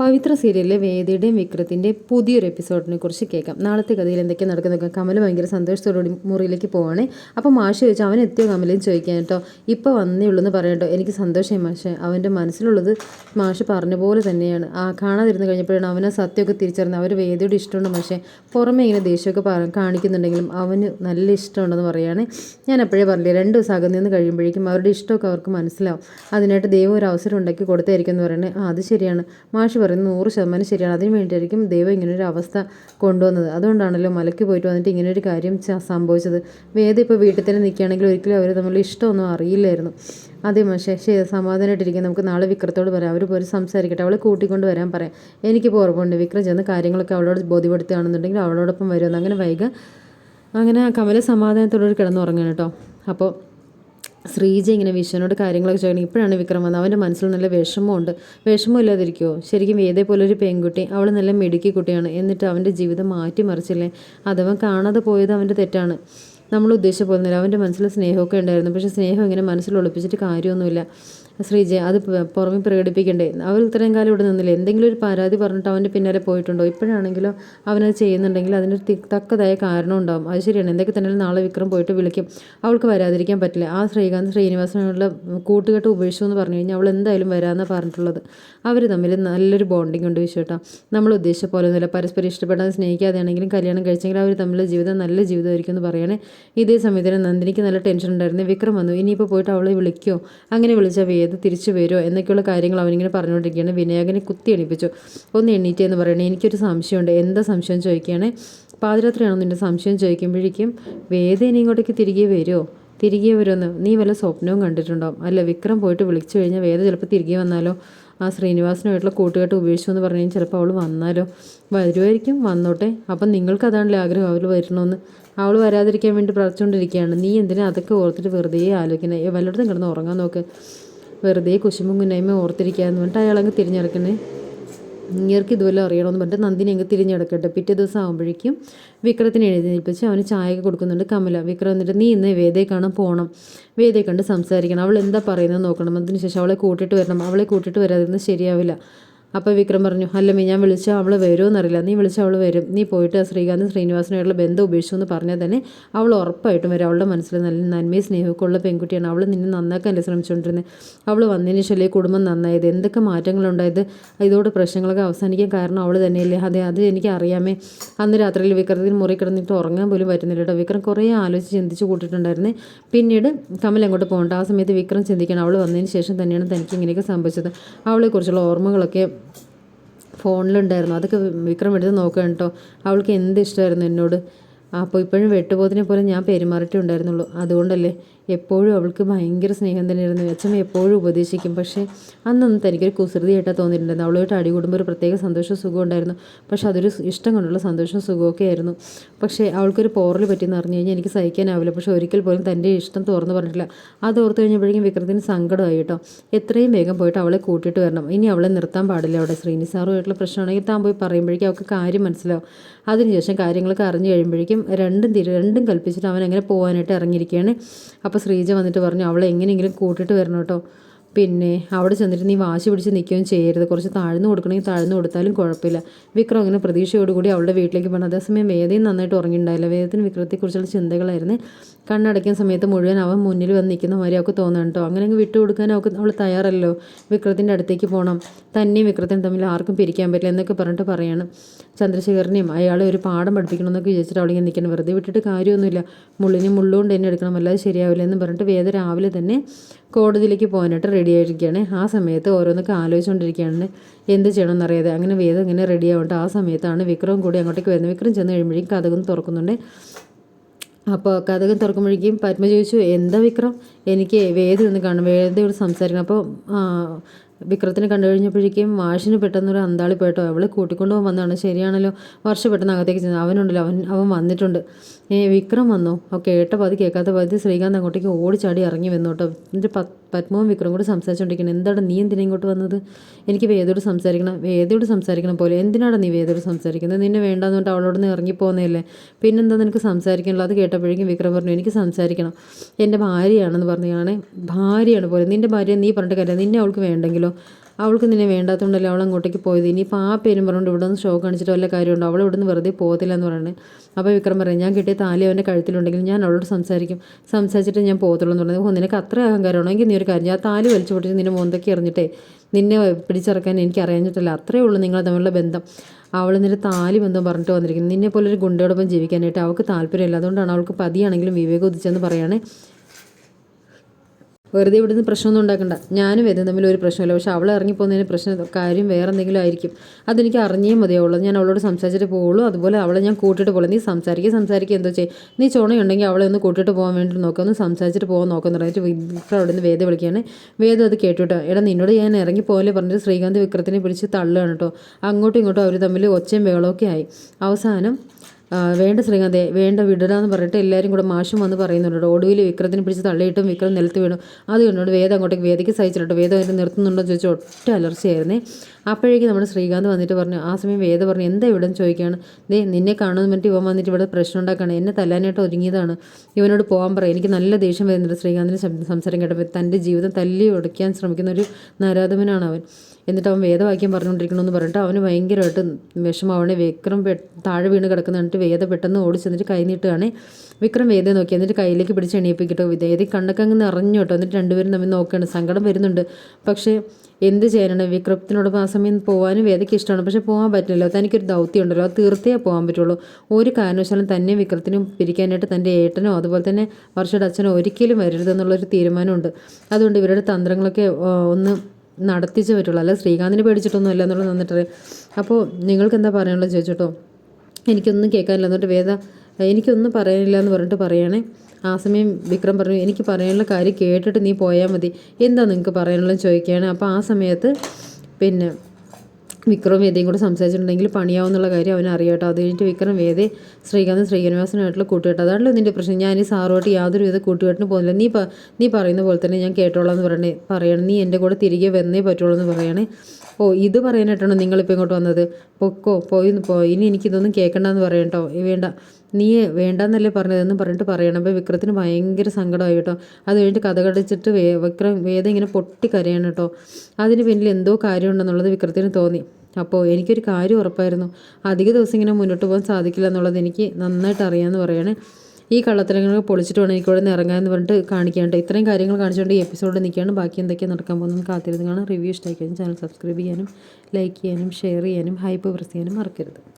പവിത്ര സീരിയലിലെ വേദിയുടെയും വിക്രത്തിന്റെയും പുതിയൊരു എപ്പിസോഡിനെ കുറിച്ച് കേൾക്കാം. നാളത്തെ കഥയിൽ എന്തൊക്കെയാണ് നടക്കുന്നതൊക്കെ കമൽ ഭയങ്കര സന്തോഷത്തോടുകൂടി മുറിയിലേക്ക് പോവാണേ. അപ്പോൾ മാഷ് ചോദിച്ചു അവൻ എത്തിയോ? കമലേയും ചോദിക്കാൻ കേട്ടോ. ഇപ്പോൾ വന്നേ ഉള്ളൂ എന്ന് കേട്ടോ. എനിക്ക് സന്തോഷമായി മാഷെ. അവന്റെ മനസ്സിലുള്ളത് മാഷ് പറഞ്ഞ പോലെ തന്നെയാണ്. ആ കാണാതിരുന്ന് കഴിഞ്ഞപ്പോഴാണ് അവനെ സത്യമൊക്കെ തിരിച്ചറിഞ്ഞത്. അവർ വേദിയുടെ ഇഷ്ടമുണ്ട് മാഷെ. പുറമേ ഇങ്ങനെ ദേഷ്യമൊക്കെ കാണിക്കുന്നുണ്ടെങ്കിലും അവന് നല്ല ഇഷ്ടമുണ്ടെന്ന് പറയുകയാണ് ഞാൻ അപ്പോഴേ പറഞ്ഞില്ല രണ്ട് ദിവസം അകന്നു കഴിയുമ്പോഴേക്കും അവരുടെ ഇഷ്ടമൊക്കെ അവർക്ക് മനസ്സിലാവും. അതിനായിട്ട് ദൈവം ഒരു അവസരം ഉണ്ടാക്കി കൊടുത്തായിരിക്കും എന്ന് പറയുന്നത് അത് ശരിയാണ്. മാഷ് പറയുന്നത് നൂറ് ശതമാനം ശരിയാണ്. അതിന് വേണ്ടിയായിരിക്കും ദൈവം ഇങ്ങനൊരു അവസ്ഥ കൊണ്ടുവന്നത്. അതുകൊണ്ടാണല്ലോ മലയ്ക്ക് പോയിട്ട് വന്നിട്ട് ഇങ്ങനൊരു കാര്യം സംഭവിച്ചത്. വേദ ഇപ്പോൾ വീട്ടിൽ തന്നെ നിൽക്കുകയാണെങ്കിൽ ഒരിക്കലും അവർ തമ്മിൽ ഇഷ്ടമൊന്നും അറിയില്ലായിരുന്നു. അതെ പക്ഷേ ശരി സമാധാനമായിട്ടിരിക്കും നമുക്ക് നാളെ വിക്രത്തോട് പറയാം. അവർ പോയി സംസാരിക്കട്ടെ. അവളെ കൂട്ടിക്കൊണ്ട് വരാൻ പറയാം. എനിക്കിപ്പോൾ ഉറപ്പുണ്ട്. വിക്രം ചെന്ന് കാര്യങ്ങളൊക്കെ അവളോട് ബോധ്യപ്പെടുത്തുകയാണെന്നുണ്ടെങ്കിൽ അവളോടൊപ്പം വരുമെന്ന്. അങ്ങനെ വൈക അങ്ങനെ കമല സമാധാനത്തോടെ കിടന്നുറങ്ങണം കേട്ടോ. അപ്പോൾ ശ്രീജ ഇങ്ങനെ വിശ്വനോട് കാര്യങ്ങളൊക്കെ ചോദിക്കണം. ഇപ്പോഴാണ് വിക്രം വന്നത്. അവന്റെ മനസ്സിൽ നല്ല വിഷമമുണ്ട്. വിഷമം ഇല്ലാതിരിക്കുമോ ശരിക്കും വേദേ പോലൊരു പെൺകുട്ടി അവൾ നല്ല മിടുക്കി കുട്ടിയാണ്. എന്നിട്ട് അവന്റെ ജീവിതം മാറ്റിമറിച്ചില്ലേ? അതവൻ കാണാതെ പോയത് അവന്റെ തെറ്റാണ്. നമ്മൾ ഉദ്ദേശിച്ച പോലെ അവന്റെ മനസ്സിൽ സ്നേഹമൊക്കെ ഉണ്ടായിരുന്നു. പക്ഷേ സ്നേഹം ഇങ്ങനെ മനസ്സിൽ ഒളിപ്പിച്ചിട്ട് കാര്യമൊന്നുമില്ല. ശ്രീജ അത് പുറമെ പ്രകടിപ്പിക്കണ്ടേ? അവർ ഇത്രയും കാലം ഇവിടെ നിന്നില്ലേ? എന്തെങ്കിലും ഒരു പരാതി പറഞ്ഞിട്ട് അവന്റെ പിന്നാലെ പോയിട്ടുണ്ടോ? ഇപ്പോഴാണെങ്കിലോ അവനത് ചെയ്യുന്നുണ്ടെങ്കിൽ അതിന് തി- തക്കതായ കാരണം ഉണ്ടാവും. അത് ശരിയാണ്. എന്തൊക്കെ തന്നെ നാളെ വിക്രം പോയിട്ട് വിളിക്കും. അവൾക്ക് വരാതിരിക്കാൻ പറ്റില്ല. ആ ശ്രീകാന്ത് ശ്രീനിവാസനുള്ള കൂട്ടുകെട്ട് ഉപേക്ഷിച്ചു എന്ന് പറഞ്ഞു കഴിഞ്ഞാൽ അവൾ എന്തായാലും വരാമെന്നാണ് പറഞ്ഞിട്ടുള്ളത്. അവർ തമ്മിൽ നല്ലൊരു ബോണ്ടിങ് ഉണ്ട് വിശ്വട്ടാ നമ്മൾ ഉദ്ദേശിച്ച പോലെ ഒന്നുമില്ല. പരസ്പരം ഇഷ്ടപ്പെടാൻ സ്നേഹിക്കാതെയാണെങ്കിലും കല്യാണം കഴിച്ചെങ്കിൽ അവർ തമ്മിലുള്ള ജീവിതം നല്ല ജീവിതമായിരിക്കും എന്ന് പറയണേ. ഇതേ സമയത്തിന് നന്ദിനിക്ക് നല്ല ടെൻഷൻ ഉണ്ടായിരുന്നു. വിക്രം വന്നു. ഇനിയിപ്പോൾ പോയിട്ട് അവളെ വിളിക്കുമോ അങ്ങനെ വിളിച്ചാൽ വേദ തിരിച്ചു വരുമോ എന്നൊക്കെയുള്ള കാര്യങ്ങൾ അവനിങ്ങനെ പറഞ്ഞുകൊണ്ടിരിക്കുകയാണ്. വിനായകനെ കുത്തി എണീപ്പിച്ചു. ഒന്ന് എണീറ്റേ എന്ന് പറയണേ എനിക്കൊരു സംശയമുണ്ട്. എന്താ സംശയം? ചോദിക്കുകയാണേ. പാതിരാത്രിയാണോ നിന്റെ സംശയം? ചോദിക്കുമ്പോഴേക്കും വേദ ഇനി ഇങ്ങോട്ടേക്ക് തിരികെ വരുമോ തിരികെ വരുമെന്ന് നീ വല്ല സ്വപ്നവും കണ്ടിട്ടുണ്ടോ? അല്ല വിക്രം പോയിട്ട് വിളിച്ചു കഴിഞ്ഞാൽ വേദ ചിലപ്പോൾ തിരികെ വന്നാലോ? ആ ശ്രീനിവാസനുമായിട്ടുള്ള കൂട്ടുകെട്ട് ഉപേക്ഷിച്ചു എന്ന് പറഞ്ഞു ചിലപ്പോൾ അവൾ വന്നാലോ? വരുമായിരിക്കും വന്നോട്ടെ. അപ്പം നിങ്ങൾക്ക് അതാണല്ലേ ആഗ്രഹം അവൾ വരണമെന്ന് അവൾ വരാതിരിക്കാൻ വേണ്ടി പ്രാർത്ഥിച്ചുകൊണ്ടിരിക്കുകയാണ്. നീ എന്തിനാ അതൊക്കെ ഓർത്തിട്ട് വെറുതെ ആലോചിക്കുന്നത് വല്ലയിടത്തും കിടന്ന് ഉറങ്ങാൻ നോക്ക്. വെറുതെ കുശുമ്പും കുന്നായ്മ ഓർത്തിരിക്കാന്ന് പറഞ്ഞിട്ട് അയാളങ്ങ് തിരിഞ്ഞെടുക്കണേ. ഇങ്ങേർക്ക് ഇതുപോലെ അറിയണമെന്ന് പറഞ്ഞിട്ട് നന്ദിനി അങ്ങ് തിരിഞ്ഞെടുക്കട്ടെ. പിറ്റേ ദിവസം ആകുമ്പോഴേക്കും വിക്രത്തിന് എഴുന്നേൽപ്പിച്ച് അവന് ചായയൊക്കെ കൊടുക്കുന്നുണ്ട് കമല. വിക്രം എന്നിട്ട് നീ ഇന്ന് വേദയെ കാണാൻ പോകണം വേദയെ കണ്ട് സംസാരിക്കണം. അവൾ എന്താ പറയുന്നത് നോക്കണം. അതിന് ശേഷം അവളെ കൂട്ടിയിട്ട് വരണം. അവളെ കൂട്ടിയിട്ട് വരാതിരുന്ന് ശരിയാവില്ല. അപ്പോൾ വിക്രം പറഞ്ഞു അല്ലമ്മേ ഞാൻ വിളിച്ചാൽ അവൾ വരുമോയെന്നറിയില്ല നീ വിളിച്ചാൽ അവൾ വരും. നീ പോയിട്ട് ആ ശ്രീകാന്ത് ശ്രീനിവാസനായിട്ടുള്ള ബന്ധം ഉപേക്ഷിച്ചു എന്ന് പറഞ്ഞാൽ തന്നെ അവൾ ഉറപ്പായിട്ടും വരും. അവളുടെ മനസ്സിൽ നല്ല നന്മയും സ്നേഹമൊക്കെ ഉള്ള പെൺകുട്ടിയാണ്. അവൾ നിന്നെ നന്നാക്കാനല്ലേ ശ്രമിച്ചുകൊണ്ടിരുന്നത് അവൾ വന്നതിന് ശേഷം കുടുംബം നന്നായത്? എന്തൊക്കെ മാറ്റങ്ങളുണ്ടായത്? ഇതോടെ പ്രശ്നങ്ങളൊക്കെ അവസാനിക്കാൻ കാരണം അവൾ തന്നെയല്ലേ? അതെ അത് എനിക്ക് അറിയാമേ. അന്ന് രാത്രിയിൽ വിക്രത്തിന് മുറി കിടന്നിട്ട് ഉറങ്ങാൻ പോലും പറ്റുന്നില്ല കേട്ടോ. വിക്രം കുറേ ആലോചിച്ച് ചിന്തിച്ച് കൂട്ടിയിട്ടുണ്ടായിരുന്നേ. പിന്നീട് കമൽ അങ്ങോട്ട് പോകണ്ട. ആ സമയത്ത് വിക്രം ചിന്തിക്കണം. അവൾ വന്നതിന് ശേഷം തന്നെയാണ് തനിക്ക് ഇങ്ങനെയൊക്കെ സംഭവിച്ചത്. അവളെക്കുറിച്ചുള്ള ഓർമ്മകളൊക്കെ ഫോണിലുണ്ടായിരുന്നു. അതൊക്കെ വിക്രം എടുത്ത് നോക്കുകയാണ് കേട്ടോ. അവൾക്ക് എന്ത് ഇഷ്ടമായിരുന്നു എന്നോട്? അപ്പോൾ ഇപ്പോഴും വെട്ടുപോത്തിനെ പോലെ ഞാൻ പെരുമാറിയിട്ടുണ്ടായിരുന്നുള്ളൂ അതുകൊണ്ടല്ലേ എപ്പോഴും അവൾക്ക് ഭയങ്കര സ്നേഹം തന്നെയായിരുന്നു. അച്ഛമ്മ എപ്പോഴും ഉപദേശിക്കും. പക്ഷേ അന്നൊന്നും തനിക്കൊരു കുസൃതിയായിട്ടാണ് തോന്നിയിട്ടുണ്ടായിരുന്നു. അവളുമായിട്ട് അടി കൂടുമ്പോൾ ഒരു പ്രത്യേക സന്തോഷവും സുഖവും ഉണ്ടായിരുന്നു. പക്ഷേ അതൊരു ഇഷ്ടം കൊണ്ടുള്ള സന്തോഷവും സുഖമൊക്കെ ആയിരുന്നു. പക്ഷേ അവൾക്കൊരു പോറൽ പറ്റിയെന്ന് അറിഞ്ഞു കഴിഞ്ഞാൽ എനിക്ക് സഹിക്കാനാവില്ല. പക്ഷേ ഒരിക്കൽ പോലും തന്റെ ഇഷ്ടം തുറന്നു പറഞ്ഞിട്ടില്ല. അത് ഓർത്ത് കഴിഞ്ഞപ്പോഴേക്കും വിക്രത്തിന് സങ്കടമായി കേട്ടോ. എത്രയും വേഗം പോയിട്ട് അവളെ കൂട്ടിയിട്ട് വരണം. ഇനി അവളെ നിർത്താൻ പാടില്ല അവിടെ. ശ്രീനി സാറുമായിട്ടുള്ള പ്രശ്നമാണെങ്കിൽ താൻ പോയി പറയുമ്പോഴേക്കും അവൾക്ക് കാര്യം മനസ്സിലാവും. അതിനുശേഷം കാര്യങ്ങളൊക്കെ അറിഞ്ഞു കഴിയുമ്പോഴേക്കും രണ്ടും തിരി രണ്ടും കൽപ്പിച്ചിട്ട് അവൻ അങ്ങനെ പോകാനായിട്ട് ഇറങ്ങിയിരിക്കുകയാണ്. അപ്പോൾ ശ്രീജ വന്നിട്ട് പറഞ്ഞു അവളെ എങ്ങനെയെങ്കിലും കൂട്ടിയിട്ട് വരണം കേട്ടോ പിന്നെ അവിടെ ചെന്നിട്ട് നീ വാശി പിടിച്ച് നിൽക്കുകയും ചെയ്യരുത്. കുറച്ച് താഴ്ന്നു കൊടുക്കണമെങ്കിൽ താഴ്ന്നു കൊടുത്താലും കുഴപ്പമില്ല. വിക്രം അങ്ങനെ പ്രതീക്ഷയോടുകൂടി അവളുടെ വീട്ടിലേക്ക് പോകണം അതേസമയം വേദയും നന്നായിട്ട് ഉറങ്ങിയിട്ടുണ്ടായില്ല. വേദത്തിന് വിക്രത്തെക്കുറിച്ചുള്ള ചിന്തകളായിരുന്നു. കണ്ണടയ്ക്കുന്ന സമയത്ത് മുഴുവൻ അവൻ മുന്നിൽ വന്ന് നിൽക്കുന്ന മാതിരി അവൾക്ക് തോന്നണം കേട്ടോ. അങ്ങനെ അങ്ങ് വിട്ടു അവൾക്ക് അവൾ തയ്യാറല്ലോ വിക്രത്തിന്റെ അടുത്തേക്ക് പോകണം. തന്നെയും വിക്രത്തിനും തമ്മിൽ ആർക്കും പിരിക്കാൻ പറ്റില്ല എന്നൊക്കെ പറഞ്ഞിട്ട് പറയാണ്. ചന്ദ്രശേഖരനെയും അയാളെ ഒരു പാഠം പഠിപ്പിക്കണമെന്നൊക്കെ വിചാരിച്ചിട്ട് അവളിങ്ങനെ നിൽക്കണം വെറുതെ വിട്ടിട്ട് കാര്യമൊന്നുമില്ല. മുള്ളിനെ മുള്ളുകൊണ്ട് തന്നെ എടുക്കണം. അല്ലാതെ ശരിയാവില്ല എന്ന് പറഞ്ഞിട്ട് വേദ രാവിലെ തന്നെ കോടതിയിലേക്ക് പോകാനായിട്ട് റെഡി ആയിരിക്കുകയാണ്. ആ സമയത്ത് ഓരോന്നൊക്കെ ആലോചിച്ചുകൊണ്ടിരിക്കുകയാണ്. എന്ത് ചെയ്യണമെന്നറിയാതെ അങ്ങനെ വേദം ഇങ്ങനെ റെഡി ആവേണ്ട ആ സമയത്താണ് വിക്രം കൂടി അങ്ങോട്ടേക്ക് വരുന്നത്. വിക്രം ചെന്ന് കഴിയുമ്പോഴേക്കും കഥകൊന്ന് തുറക്കുന്നുണ്ട്. അപ്പോൾ കഥകം തുറക്കുമ്പോഴേക്കും പത്മ ചോദിച്ചു എന്താ വിക്രം? എനിക്ക് വേദി ഒന്ന് കാണും വേദയോട് സംസാരിക്കണം. അപ്പോൾ വിക്രത്തിനെ കണ്ടു കഴിഞ്ഞപ്പോഴേക്കും മാഷിന് പെട്ടെന്നൊരു അന്താളി പോയിട്ടോ അവളെ കൂട്ടിക്കൊണ്ടു വന്നതാണ് ശരിയാണല്ലോ. വർഷം പെട്ടെന്ന് അകത്തേക്ക് ചെന്നു. അവനുണ്ടല്ലോ അവൻ അവൻ വന്നിട്ടുണ്ട്. ഏ വിക്രം വന്നു. ഓ കേട്ട പതി കേൾക്കാത്ത പതി ശ്രീകാന്ത് അങ്ങോട്ടേക്ക് ഓടിച്ചാടി ഇറങ്ങി വന്നു കേട്ടോ. എന്നിട്ട് പത് പത്മവും വിക്രം കൂടി സംസാരിച്ചുകൊണ്ടിരിക്കണം എന്താണ് നീ എന്തിനാ ഇങ്ങോട്ട് വന്നത്? എനിക്ക് വേദയോട് സംസാരിക്കണം. വേദയോട് സംസാരിക്കണം പോലെ എന്തിനാണ് നീ വേദയോട് സംസാരിക്കുന്നത്? നിന്നെ വേണ്ടാന്ന് പറഞ്ഞിട്ട് അവളോട് നിന്ന് ഇറങ്ങി പോകുന്നതല്ലേ പിന്നെന്താ നിനക്ക് സംസാരിക്കണല്ലോ അത് കേട്ടപ്പോഴേക്കും വിക്രം പറഞ്ഞു എനിക്ക് സംസാരിക്കണം. എന്റെ ഭാര്യയാണെന്ന് പറഞ്ഞാണ് ഭാര്യയാണ് പോലെ. നിന്റെ ഭാര്യ നീ പറഞ്ഞിട്ട് കാര്യം നിന്നെ അവൾക്ക് വേണ്ടെങ്കിലോ? അവൾക്ക് നിന്നെ വേണ്ടാത്തതുകൊണ്ടല്ലേ അവൾ അങ്ങോട്ടേക്ക് പോയത്? ഇനിയിപ്പോൾ ആ പേരും പറഞ്ഞുകൊണ്ട് ഇവിടെ നിന്ന് ഷോ കാണിച്ചിട്ട് വല്ല കാര്യമുണ്ടോ? അവൾ ഇവിടെ നിന്ന് വെറുതെ പോകത്തില്ല എന്ന് പറയുന്നത് അപ്പോൾ വിക്രം പറയും ഞാൻ കിട്ടിയ താലി അവന്റെ കഴുത്തിലുണ്ടെങ്കിൽ ഞാൻ അവളോട് സംസാരിക്കും. സംസാരിച്ചിട്ട് ഞാൻ പോകത്തുള്ളൂ എന്ന് പറഞ്ഞത് നിനക്ക് അത്ര അഹങ്കാരമാണോ? എങ്കിൽ നീ ഒരു കാര്യം. ആ താലി വലിച്ചു പൊട്ടിച്ച് നിന്നെ മോന്തൊക്കെ എറിഞ്ഞിട്ടേ? നിന്നെ പിടിച്ചിറക്കാൻ എനിക്ക് അറിയാഞ്ഞിട്ടില്ല. അത്രയേ ഉള്ളൂ നിങ്ങൾ തമ്മിലുള്ള ബന്ധം. അവൾ നിന്റെ താലി ബന്ധം പറഞ്ഞിട്ട് വന്നിരിക്കുന്നു. നിന്നെ പോലെ ഒരു ഗുണ്ടയോടൊപ്പം ജീവിക്കാനായിട്ട് അവൾക്ക് താല്പര്യമില്ല. അതുകൊണ്ടാണ് അവൾക്ക് പതിയാണെങ്കിലും വിവേകം ഉദിച്ചെന്ന് പറയുകയാണ് വെറുതെ ഇവിടുന്ന് പ്രശ്നമൊന്നും ഉണ്ടാക്കണ്ട. ഞാനും വേദം തമ്മിൽ ഒരു പ്രശ്നമില്ല. പക്ഷെ അവൾ ഇറങ്ങിപ്പോകുന്നതിന് പ്രശ്നം കാര്യം വേറെ എന്തെങ്കിലും ആയിരിക്കും. അതെനിക്ക് അറിഞ്ഞേ മതിയാവുള്ളൂ. ഞാൻ അവളോട് സംസാരിച്ചിട്ട് പോകുള്ളൂ അതുപോലെ അവളെ ഞാൻ കൂട്ടിയിട്ട് പോകുള്ളൂ നീ സംസാരിക്കുക സംസാരിക്കുക എന്തോ ചെയ്യും. നീ ചോണയുണ്ടെങ്കിൽ അവളെ ഒന്ന് കൂട്ടിയിട്ട് പോകാൻ വേണ്ടി നോക്കുക ഒന്ന് സംസാരിച്ചിട്ട് പോകാൻ നോക്കുന്നു പറഞ്ഞിട്ട് വിക്രം അവിടെ നിന്ന് വേദ വിളിക്കുകയാണ്. വേദം അത് കേട്ടുട്ടോ എടാ നിന്നോട് ഞാൻ ഇറങ്ങി പോകലേ പറഞ്ഞിട്ട് ശ്രീകാന്ത് വിക്രത്തിനെ പിടിച്ച് തള്ളുകയാണ് കേട്ടോ. അങ്ങോട്ടും ഇങ്ങോട്ടും അവർ തമ്മിൽ ഒച്ചയും ബഹളമൊക്കെ ആയി. അവസാനം വേണ്ട ശ്രീകാന്തേ വേണ്ട വിടടാന്ന് പറഞ്ഞിട്ട് എല്ലാവരും കൂടെ മാഷും വന്ന് പറയുന്നുണ്ട്. ഒടുവിൽ വിക്രത്തിനെ പിടിച്ച് തള്ളിയിട്ടും വിക്രം നിലത്ത് വീണു. അത് കണ്ടോണ്ട് വേദം അങ്ങോട്ടേക്ക് വേദിക്ക് സഹിച്ചിട്ടുണ്ട്. വേദം അതിന് നിർത്തുന്നുണ്ടോ എന്ന് ചോദിച്ചാൽ ഒറ്റ അലർച്ചയായിരുന്നേ. അപ്പോഴേക്ക് നമ്മുടെ ശ്രീകാന്ത് വന്നിട്ട് പറഞ്ഞു ആ സമയം വേദ പറഞ്ഞു എന്താ ഇവിടെ? ചോദിക്കുകയാണ്. ദേ നിന്നെ കാണുമെന്ന് പറഞ്ഞിട്ട് ഇവൻ വന്നിട്ട് ഇവിടെ പ്രശ്നം ഉണ്ടാക്കുകയാണ്. എന്നെ തല്ലാനായിട്ട് ഒരുങ്ങിയതാണ്. ഇവനോട് പോകാൻ പറയും എനിക്ക് നല്ല ദേഷ്യം വരുന്നുണ്ട് ശ്രീകാന്തിന്റെ ശബ്ദ സംസാരം കേട്ടപ്പോൾ. തന്റെ ജീവിതം തല്ലി ഉടയ്ക്കാൻ ശ്രമിക്കുന്ന ഒരു നരാധമനാണ് അവൻ. എന്നിട്ട് അവൻ വേദവാക്യം പറഞ്ഞുകൊണ്ടിരിക്കണമെന്ന് പറഞ്ഞിട്ട് അവന് ഭയങ്കരമായിട്ട് വിഷമമാണ്. വിക്രം താഴെ വീണ് കിടക്കുന്ന കണ്ടിട്ട് വേദ പെട്ടെന്ന് ഓടി ചെന്നിട്ട് കൈ വിക്രം വേദയെ നോക്കി എന്നിട്ട് കയ്യിലേക്ക് പിടിച്ച് എണീപ്പിക്കട്ടോ. വേദി കണ്ണൊക്കെ നിറഞ്ഞു കേട്ടോ. എന്നിട്ട് രണ്ടുപേരും തമ്മിൽ നോക്കുകയാണ്. സങ്കടം വരുന്നുണ്ട്. പക്ഷേ എന്ത് ചെയ്യാനാണ്? വിക്രത്തിനോടൊപ്പം ആ സമയം പോകാനും വേദയ്ക്ക് ഇഷ്ടമാണ്. പക്ഷേ പോകാൻ പറ്റില്ലല്ലോ. തനിക്കൊരു ദൗത്യം ഉണ്ടല്ലോ. അത് തീർത്തേ പോകാൻ പറ്റുള്ളൂ. ഒരു കാരണവശാലും തന്നെ വിക്രത്തിനും പിരിക്കാനായിട്ട് തന്റെ ഏട്ടനോ അതുപോലെ തന്നെ വർഷയുടെ അച്ഛനോ ഒരിക്കലും വരരുതെന്നുള്ളൊരു തീരുമാനമുണ്ട്. അതുകൊണ്ട് ഇവരുടെ തന്ത്രങ്ങളൊക്കെ ഒന്ന് നടത്തിച്ചേ പറ്റുള്ളൂ. അല്ല ശ്രീകാന്തിനെ പേടിച്ചിട്ടൊന്നും അല്ല എന്നുള്ളത് നന്നിട്ട് അപ്പോൾ നിങ്ങൾക്ക് എന്താ പറയാനുള്ളത് ചോദിച്ചോട്ടോ എനിക്കൊന്നും കേൾക്കാനില്ല. എന്നിട്ട് വേദ എനിക്കൊന്നും പറയാനില്ല എന്ന് പറഞ്ഞിട്ട് പറയണേ. ആ സമയം വിക്രം പറഞ്ഞു എനിക്ക് പറയാനുള്ള കാര്യം കേട്ടിട്ട് നീ പോയാൽ മതി. എന്താ നിങ്ങൾക്ക് പറയാനുള്ളത് ചോദിക്കുകയാണ്. അപ്പോൾ ആ സമയത്ത് പിന്നെ വിക്രം വേദയും കൂടെ സംസാരിച്ചിട്ടുണ്ടെങ്കിൽ പണിയാവുന്നുള്ള കാര്യം അവന് അറിയാട്ടോ അത് കഴിഞ്ഞിട്ട് വിക്രം വേദ ശ്രീകാന്ത് ശ്രീകനിവാസനായിട്ടുള്ള കൂട്ടുകെട്ട് അതാണല്ലോ നിന്റെ പ്രശ്നം? ഞാൻ ഈ സാറുമായിട്ട് യാതൊരു വിധ കൂട്ടുകെട്ടിന് പോകുന്നില്ല. നീ നീ പറയുന്ന പോലെ തന്നെ ഞാൻ കേട്ടോളാം എന്ന് പറയണേ പറയണം. നീ എന്റെ കൂടെ തിരികെ വന്നേ പറ്റുള്ളൂ എന്ന് പറയണേ. ഓ ഇത് പറയാനായിട്ടാണോ നിങ്ങളിപ്പോൾ ഇങ്ങോട്ട് വന്നത്? പൊക്കോ പോയി പോ ഇനി എനിക്കിതൊന്നും കേൾക്കണ്ടെന്ന് പറയട്ടോ വേണ്ട. നീ വേണ്ടെന്നല്ലേ പറഞ്ഞതെന്ന് പറഞ്ഞിട്ട് പറയണം. അപ്പോൾ വിക്രത്തിന് ഭയങ്കര സങ്കടമായി കേട്ടോ. അത് കഴിഞ്ഞിട്ട് കഥ കടിച്ചിട്ട് വേ വിക്രം വേദ ഇങ്ങനെ പൊട്ടിക്കരയാണ് കേട്ടോ. അതിന് പിന്നിൽ എന്തോ കാര്യമുണ്ടെന്നുള്ളത് വിക്രത്തിന് തോന്നി. അപ്പോൾ എനിക്കൊരു കാര്യം ഉറപ്പായിരുന്നു. അധിക ദിവസം ഇങ്ങനെ മുന്നോട്ട് പോകാൻ സാധിക്കില്ല എന്നുള്ളത് എനിക്ക് നന്നായിട്ട് അറിയാമെന്ന് പറയണേ. ഈ കള്ളത്തരങ്ങൾ പൊളിച്ചിട്ട് വേണം എനിക്കിവിടെ നിന്ന് ഇറങ്ങാമെന്ന് പറഞ്ഞിട്ട് കാണിക്കാണ്ട് ഇത്രയും കാര്യങ്ങൾ കാണിച്ചുകൊണ്ട് ഈ എപ്പിസോഡ് നിൽക്കുകയാണ്. ബാക്കി എന്തൊക്കെയാണ് നടക്കാൻ പോകുന്നത് കാത്തിരുന്ന് കാണാൻ റിവ്യൂ ഇഷ്ടമായി കഴിഞ്ഞാൽ ചാനൽ സബ്സ്ക്രൈബ് ചെയ്യാനും ലൈക്ക് ചെയ്യാനും ഷെയർ ചെയ്യാനും ഹൈപ്പ് പ്രസ് ചെയ്യാനും മറക്കരുത്.